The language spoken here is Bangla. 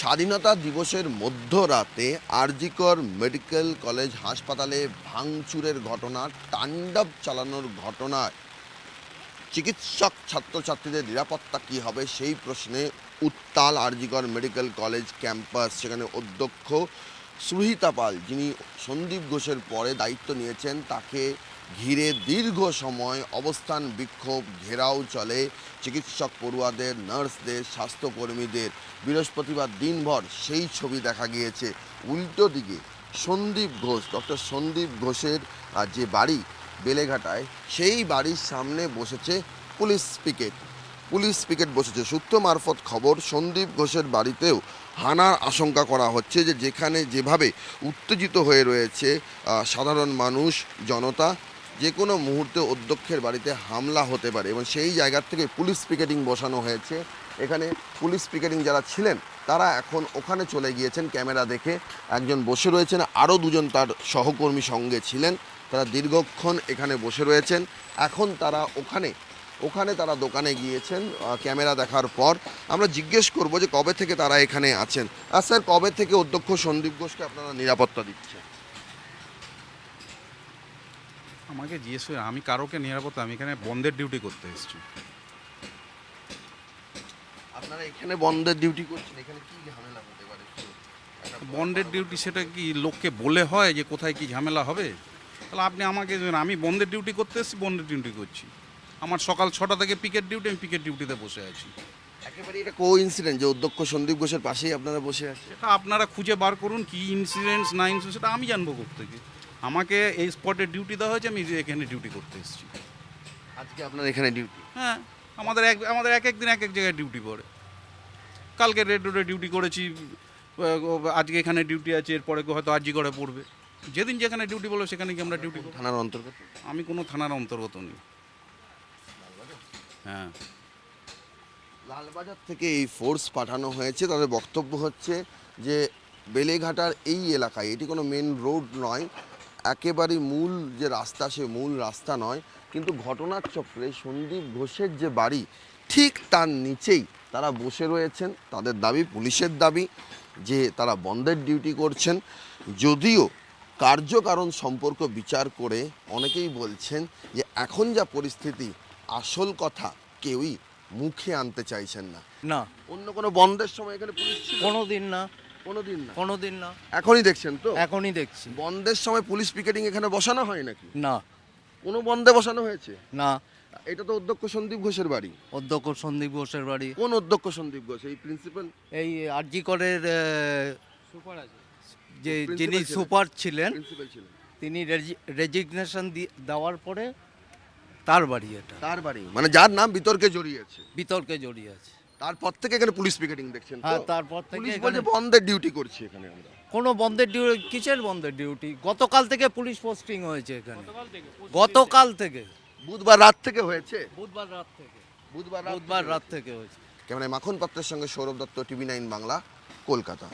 স্বাধীনতা দিবসের মধ্যরাতে আরজিকর মেডিকেল কলেজ হাসপাতালে ভাঙচুরের ঘটনা, তাণ্ডব চালানোর ঘটনায় চিকিৎসক ছাত্রছাত্রীদের নিরাপত্তা কী হবে সেই প্রশ্নে উত্তাল আরজিকর মেডিকেল কলেজ ক্যাম্পাস। সেখানে অধ্যক্ষ সুহিতা পাল, যিনি সন্দীপ ঘোষের পরে দায়িত্ব নিয়েছেন, তাকে ঘিরে দীর্ঘ সময় অবস্থান বিক্ষোভ, ঘেরাও চলে। চিকিৎসক পড়ুয়াদের, নার্সদের, স্বাস্থ্যকর্মীদের। বৃহস্পতিবার দিনভর সেই ছবি দেখা গিয়েছে। উল্টো দিকে সন্দীপ ঘোষ, ডক্টর সন্দীপ ঘোষের যে বাড়ি বেলেঘাটায়, সেই বাড়ির সামনে বসেছে পুলিশ পিকেট। পুলিশ পিকেট বসেছে। সূত্র মারফত খবর, সন্দীপ ঘোষের বাড়িতেও হানার আশঙ্কা করা হচ্ছে যে, যেখানে যেভাবে উত্তেজিত হয়ে রয়েছে সাধারণ মানুষ, জনতা যে কোনো মুহূর্তে অধ্যক্ষের বাড়িতে হামলা হতে পারে এবং সেই জায়গার থেকে পুলিশ পিকেটিং বসানো হয়েছে। এখানে পুলিশ পিকেটিং যারা ছিলেন, তারা এখন ওখানে চলে গিয়েছেন ক্যামেরা দেখে। একজন বসে রয়েছেন, আরও দুজন তার সহকর্মী সঙ্গে ছিলেন। তারা দীর্ঘক্ষণ এখানে বসে রয়েছেন। এখন তারা ওখানে ওখানে তারা দোকানে গিয়েছেন ক্যামেরা দেখার পর। আমরা জিজ্ঞেস করব যে কবে থেকে তারা এখানে আছেন। আর স্যার, কবে থেকে অধ্যক্ষ সন্দীপ ঘোষকে আপনারা নিরাপত্তা দিচ্ছেন? আমাকে জিজ্ঞেস করে আমি কারোকে নিরাপত্তা আমি এখানে বন্ধের ডিউটি করতে এসেছি। আপনারা এখানে বন্ধের ডিউটি করছেন এখানে কি ঝামেলা হতে পারে? বন্ডের ডিউটি সেটা কি লোককে বলে হয় যে কোথায় কি ঝামেলা হবে? তাহলে আপনি আমাকে আমি বন্ধের ডিউটি করতে এসেছি বন্ধের ডিউটি করছি। আমার সকাল ছটা থেকে পিকেট ডিউটি আমি পিকেট ডিউটিতে বসে আছি। একেবারে এটা কো ইনসিডেন্ট যে অধ্যক্ষ সন্দীপ ঘোষের পাশেই আপনারা বসে আছেন। সেটা আপনারা খুঁজে বার করুন কি ইনসিডেন্টস না ইনসিডেন্ট সেটা আমি জানব থেকে আমাকে এই স্পটে ডিউটি দেওয়া হয়েছে আমি এখানে ডিউটি করতে এসেছি। আজকে আপনার এখানে ডিউটি হ্যাঁ আমাদের এক আমাদের এক এক দিন এক এক জায়গায় ডিউটি পড়ে। কালকে রেড রোডে ডিউটি করেছি আজকে এখানে ডিউটি আছে এরপরে হয়তো আজই করে পড়বে। যেদিন যেখানে ডিউটি বলব সেখানে কি আমরা ডিউটি থানার অন্তর্গত? আমি কোনো থানার অন্তর্গত নেই। হ্যাঁ। লালবাজার থেকে এই ফোর্স পাঠানো হয়েছে তাদের বক্তব্য হচ্ছে যে বেলেঘাটার এই এলাকায় এটি কোনো মেন রোড নয় একেবারে মূল যে রাস্তা সে মূল রাস্তা নয় কিন্তু ঘটনার চক্রে সন্দীপ ঘোষের যে বাড়ি ঠিক তার নিচেই তারা বসে রয়েছেন। তাদের দাবি পুলিশের দাবি যে তারা বন্ধের ডিউটি করছেন। যদিও কার্যকারণ সম্পর্ক বিচার করে অনেকেই বলছেন যে এখন যা পরিস্থিতি আসল কথা কেউই মুখে আনতে চাইছেন না। না। অন্য কোনো বন্ধের সময় এখানে পুলিশ কোনো দিন না। কোনো দিন না। কোনো দিন না। এখনই দেখছেন তো? এখনই দেখছি। বন্ধের সময় পুলিশ পিকেটিং এখানে বসানো হয় নাকি? না। কোনো বন্ধে বসানো হয়েছে? না। এটা তো অধ্যক্ষ সন্দীপ ঘোষের বাড়ি। অধ্যক্ষ সন্দীপ ঘোষের বাড়ি। কোন অধ্যক্ষ সন্দীপ ঘোষ? এই প্রিন্সিপাল এই আরজি করের সুপার আছে। যে যিনি সুপার ছিলেন প্রিন্সিপাল ছিলেন। তিনি রেজিগনেশন দেওয়ার পরে তার বাড়ি এটা। তার বাড়ি। মানে যার নাম বিতর্কে জড়িয়েছে বিতর্কে জড়িয়ে আছে। তারপর থেকে এখানে পুলিশ পিকেটিং দেখছেন হ্যাঁ তারপর থেকে পুলিশ বলছে বন্ধের ডিউটি করছি এখানে আমরা। কোনো বন্ধের ডিউটি কিসের বন্ধের ডিউটি গতকাল থেকে পুলিশ পোস্টিং হয়েছে এখানে। গতকাল থেকে বুধবার রাত থেকে হয়েছে? বুধবার রাত থেকে। বুধবার বুধবার রাত থেকে হয়েছে। ক্যামেরায় মাখন পাত্রের সঙ্গে সৌরভ দত্ত টিভি নাইন বাংলা কলকাতা।